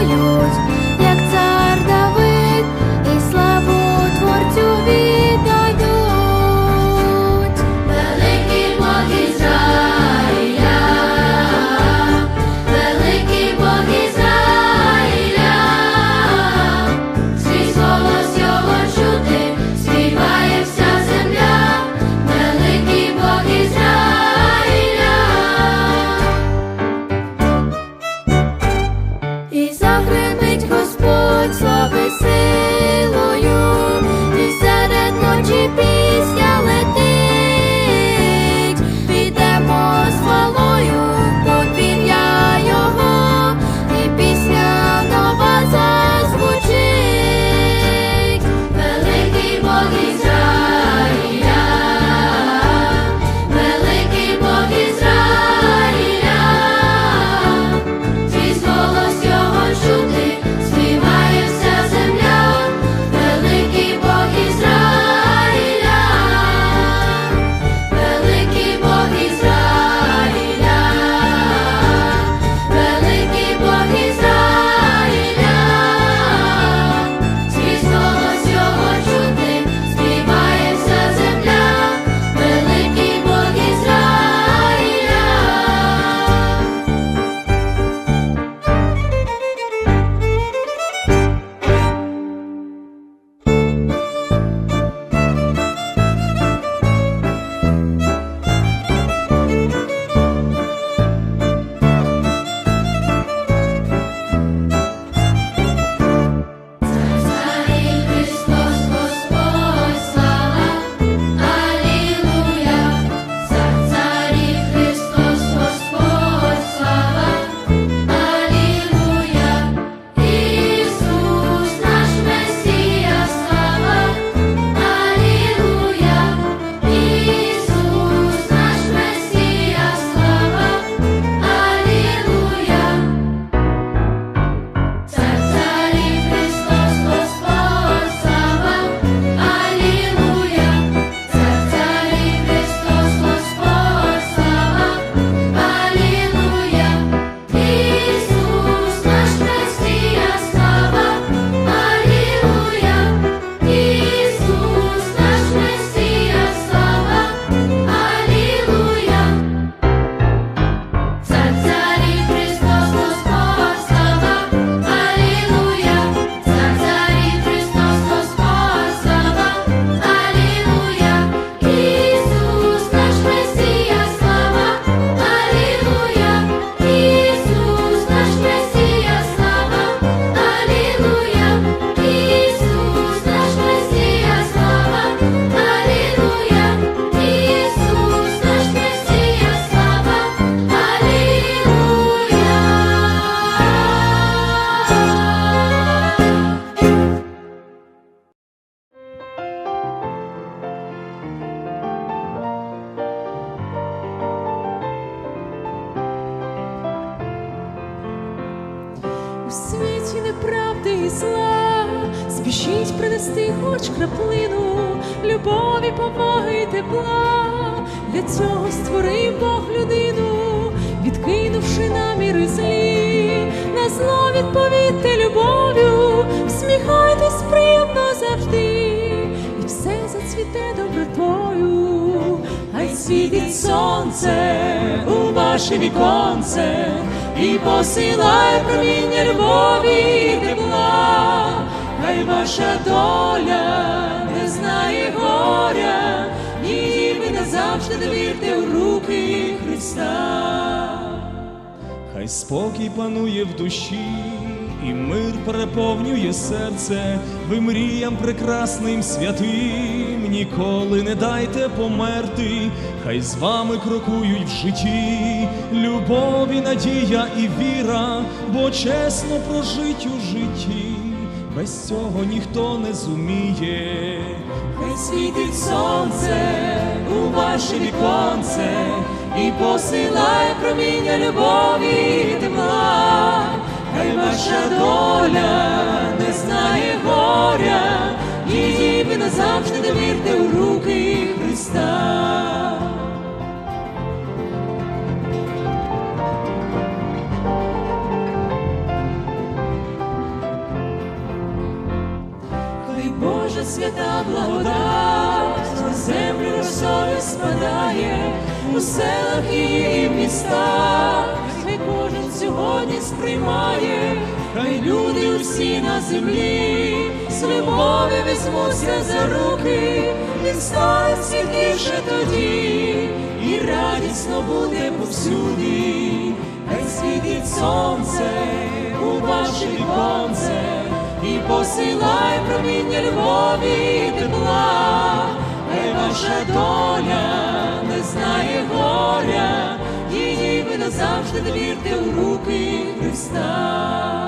Yours. Неправди і зла, спішіть принести хоч краплину любові, поваги і тепла. Для цього створив Бог людину, відкинувши наміри злі, на зло відповідьте любов'ю, всміхайтесь приємно завжди, і все зацвіте добротою, хай світить сонце у ваше віконце, і посилай проміння любові і тепла, хай ваша доля не знає горя, і ви назавжди довірте у руки Христа. Хай спокій панує в душі, і мир переповнює серце, ви мріям прекрасним святим, ніколи не дайте померти, хай з вами крокують в житті, любов і надія і віра, бо чесно прожить у житті, без цього ніхто не зуміє. Хай світить сонце у ваше віконце і посилає проміння любові і тепла. Хай ваша доля не знає горя, її ви назавжди довірте у руки Христа. Хай Божа свята благодать на землю росою спадає у селах і містах, кожен сьогодні сприймає, хай люди усі на землі з любові візьмуться за руки, і стане світліше тоді, і радісно буде повсюди, хай світить сонце у ваше віконце і посилай проміння любові і тепла, хай ваша доля не знає горя, назавжди довірте у руки Христа.